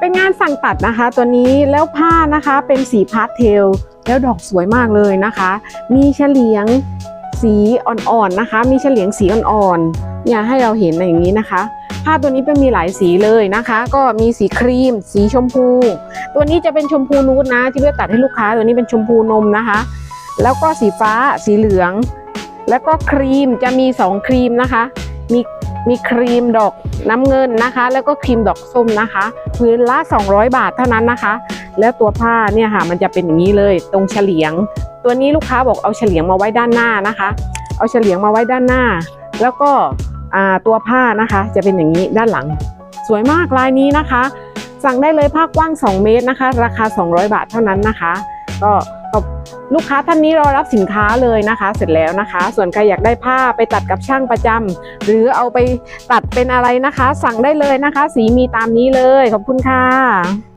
เป็นงานสั่งตัดนะคะ ตัวนี้แล้วผ้านะคะเป็นสีพาสเทล แล้วดอกสวยมากเลยนะคะ มีเฉลียงสีอ่อนๆนะคะ มีเฉลียงสีอ่อนๆเนี่ยให้เราเห็นอย่างนี้นะคะ ผ้าตัวนี้เป็นมีหลายสีเลยนะคะ ก็มีสีครีม สีชมพู ตัวนี้จะเป็นชมพูนูดนะ ที่เพื่อตัดให้ลูกค้าตัวนี้เป็นชมพูนมนะคะ แล้วก็สีฟ้าสีเหลือง แล้วก็ครีมจะมีสองครีมนะคะ มี มีครีมดอกน้ำเงินนะคะ แล้วก็ครีมดอกส้มนะคะพื้นละ 200 บาทเท่านั้นนะคะ แล้วตัวผ้าเนี่ยค่ะ มันจะเป็นอย่างนี้เลยตรงเฉลียง ตัวนี้ลูกค้าบอกเอาเฉลียงมาไว้ด้านหน้านะคะ เอาเฉลียงมาไว้ด้านหน้า แล้วก็ตัวผ้านะคะจะเป็นอย่างนี้ด้านหลัง สวยมากลายนี้นะคะ สั่งได้เลยผ้ากว้าง 2 เมตรนะคะ ราคา 200 บาทเท่านั้นนะคะ ก็ ขอบลูกค้าท่านนี้รอรับสินค้าเลยนะคะ เสร็จแล้วนะคะ ส่วนใครอยากได้ผ้าไปตัดกับช่างประจำหรือเอาไปตัดเป็นอะไรนะคะ สั่งได้เลยนะคะ สีมีตามนี้เลยขอบคุณค่ะ